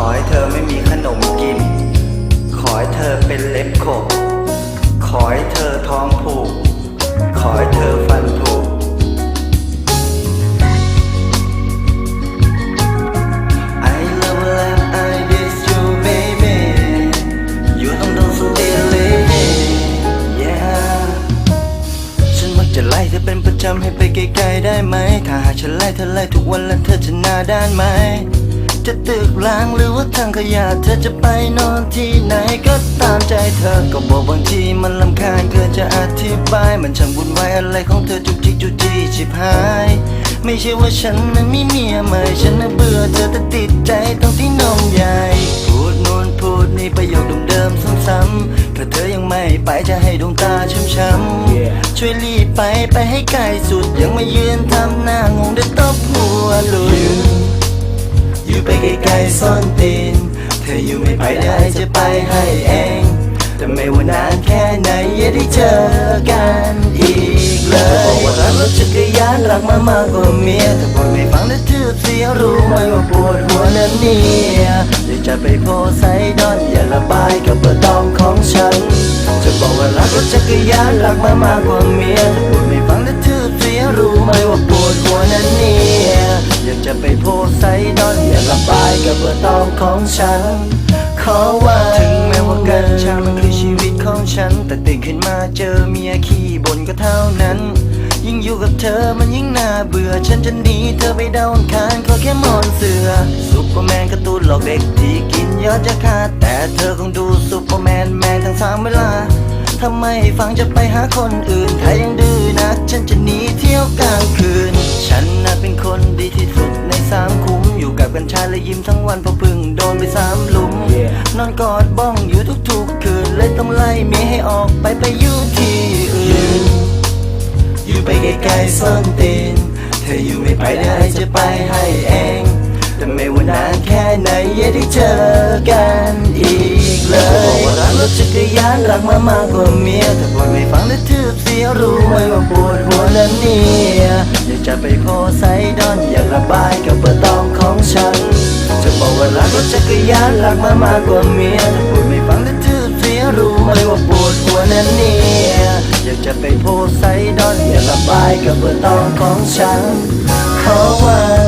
อให้เธอไม่มีขนมกิน ขอให้เธอเป็นเล็บขบ ขอให้เธอท้องผูก ขอให้เธอฟันผุ I love and I miss you baby You don't know so daily yeah ฉันมักจะไล่เธอเป็นประจำให้ไปไกลๆได้ไหม ถ้าหากฉันไล่เธอไล่ทุกวันแล้วเธอจะหน้าด้านไหม จะตึกล้างหรือว่าทางขยะเธอจะไปนอนที่ไหนก็ตามใจเธอ ก็บอกบางทีมันลำคาญเกินจะอธิบาย มันช่างวุ่นวายอะไรของเธอจุกจิกจุกจิชิบหาย ไม่ใช่ว่าฉันนั้นมีเมียใหม่ ฉันน่ะเบื่อเธอแต่ติดใจตรงที่นมใหญ่พูดน่นพูดนี่ประโยคเดิมๆซ้ำๆถ้าเธอยังไม่ไปจะให้ดวงตาช้ำๆช่วยรีบไปไปให้ไกลสุดยังมายืนทำหน้างงเดี๋ยตบหัวลุย ซ่อนตีน เธออยู่ไม่ไปได้จะไปให้เอง แต่ไม่ว่านานแค่ไหนอย่าได้เจอกันอีกเลยบอกว่ารักรถจักรยานรักมามากกว่าเมียแต่พอไม่ฟังแล้วทืบเสียรู้ไหมว่าปวดหัวนั้นเนี่ยอยากจะไปโพไซดอนอย่าระบายกับเบอร์ตองของฉัน จะบอกว่ารักรถจักรยานรักมามากกว่าเมียแต่พอไม่ฟังแล้วทืบเสียรู้ไหมว่า ของฉัน ขอว่าถึงแม้ว่ากัญชามันคือชีวิตของฉัน แต่ตื่นขึ้นมาเจอเมียขี้บ่นก็เท่านั้น ยิ่งอยู่กับเธอมันยิ่งน่าเบื่อ ฉันจะหนีเธอไปดาวอังคารขอแค่มอนเสือซุปเปอร์แมนการ์ตูนหลอกเด็กที่กินยอดจะขาดแต่เธอคงดูซุปเปอร์แมนแมนทั้งสามเวลาทำไมฟังจะไปหาคนอื่น ถ้ายังดื้อนัก ฉันจะหนีเที่ยวกลางคืน ฉันน่ะเป็นคนดีที่สุดในสามคุ้ม อยู่กับกัญชาและยิ้มทั้งวันเพราะเพึ่ง นอนกอดบ้องอยู่ทุกๆคืนเลยต้องไล่เมียให้ออกไปไปอยู่ที่อื่น อยู่ไปไกลๆซ่อนตีนเธออยู่ไม่ไปได้จะไปให้เอง แต่ไม่ว่านานแค่ไหนอย่าได้เจอกันอีกเลยบอกว่ารักรถจักรยานรักมามากกว่าเมียแต่พอไม่ฟังแล้วทืบเสียรู้ไหมว่าปวดหัวนั้นเนี่ยอยากจะไปโพไซดอนอยากระบายกับเบอร์ตองของฉัน รักมามากกว่าเมียถ้าพูดไม่ฟังและทืบเสียรู้ไหมว่าปวดหัวนั่นเนี่ยอยากจะไปโพไซดอนอยากระบายกับเบอร์ตองของฉันขอว่า